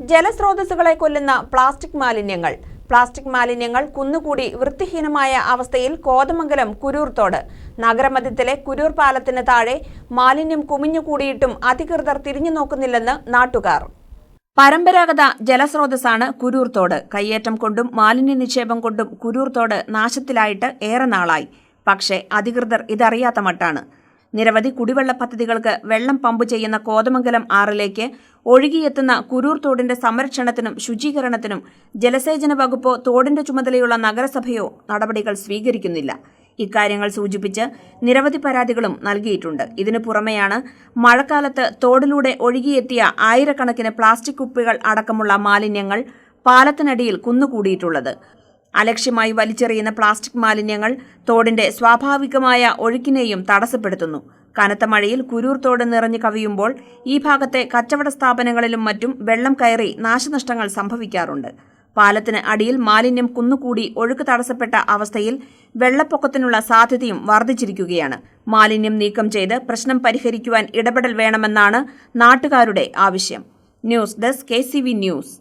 ജലസ്രോതസ്സുകളെ കൊല്ലുന്ന പ്ലാസ്റ്റിക് മാലിന്യങ്ങൾ. പ്ലാസ്റ്റിക് മാലിന്യങ്ങൾ കുന്നുകൂടി വൃത്തിഹീനമായ അവസ്ഥയിൽ കോതമംഗലം കുരൂർ തോട്. നഗരമധ്യത്തിലെ കുരൂർ പാലത്തിന് താഴെ മാലിന്യം കുമിഞ്ഞുകൂടിയിട്ടും അധികൃതർ തിരിഞ്ഞു നോക്കുന്നില്ലെന്ന് നാട്ടുകാർ. പരമ്പരാഗത ജലസ്രോതസ്സാണ് കുരൂർ തോട്. കയ്യേറ്റം കൊണ്ടും മാലിന്യ നിക്ഷേപം കൊണ്ടും കുരൂർ തോട് നാശത്തിലായിട്ട് ഏറെ നാളായി. പക്ഷേ അധികൃതർ ഇതറിയാത്ത മട്ടാണ്. നിരവധി കുടിവെള്ള പദ്ധതികൾക്ക് വെള്ളം പമ്പ് ചെയ്യുന്ന കോതമംഗലം ആറിലേക്ക് ഒഴുകിയെത്തുന്ന കുരൂർ തോടിന്റെ സംരക്ഷണത്തിനും ശുചീകരണത്തിനും ജലസേചന വകുപ്പോ തോടിന്റെ ചുമതലയുള്ള നഗരസഭയോ നടപടികൾ സ്വീകരിക്കുന്നില്ല. ഇക്കാര്യങ്ങൾ സൂചിപ്പിച്ച് നിരവധി പരാതികളും നൽകിയിട്ടുണ്ട്. ഇതിനു പുറമെയാണ് മഴക്കാലത്ത് തോടിലൂടെ ഒഴുകിയെത്തിയ ആയിരക്കണക്കിന് പ്ലാസ്റ്റിക് കുപ്പികൾ അടക്കമുള്ള മാലിന്യങ്ങൾ പാലത്തിനടിയിൽ കുന്നുകൂടിയിട്ടുള്ളത്. അലക്ഷ്യമായി വലിച്ചെറിയുന്ന പ്ലാസ്റ്റിക് മാലിന്യങ്ങൾ തോടിന്റെ സ്വാഭാവികമായ ഒഴുക്കിനെയും തടസ്സപ്പെടുത്തുന്നു. കനത്ത മഴയിൽ കുരൂർ തോട് നിറഞ്ഞു കവിയുമ്പോൾ ഈ ഭാഗത്തെ കച്ചവട സ്ഥാപനങ്ങളിലും മറ്റും വെള്ളം കയറി നാശനഷ്ടങ്ങൾ സംഭവിക്കാറുണ്ട്. പാലത്തിന് അടിയിൽ മാലിന്യം കുന്നുകൂടി ഒഴുക്ക് തടസ്സപ്പെട്ട അവസ്ഥയിൽ വെള്ളപ്പൊക്കത്തിനുള്ള സാധ്യതയും വർദ്ധിച്ചിരിക്കുകയാണ്. മാലിന്യം നീക്കം ചെയ്ത് പ്രശ്നം പരിഹരിക്കുവാൻ ഇടപെടൽ വേണമെന്നാണ് നാട്ടുകാരുടെ ആവശ്യം. News desk K news.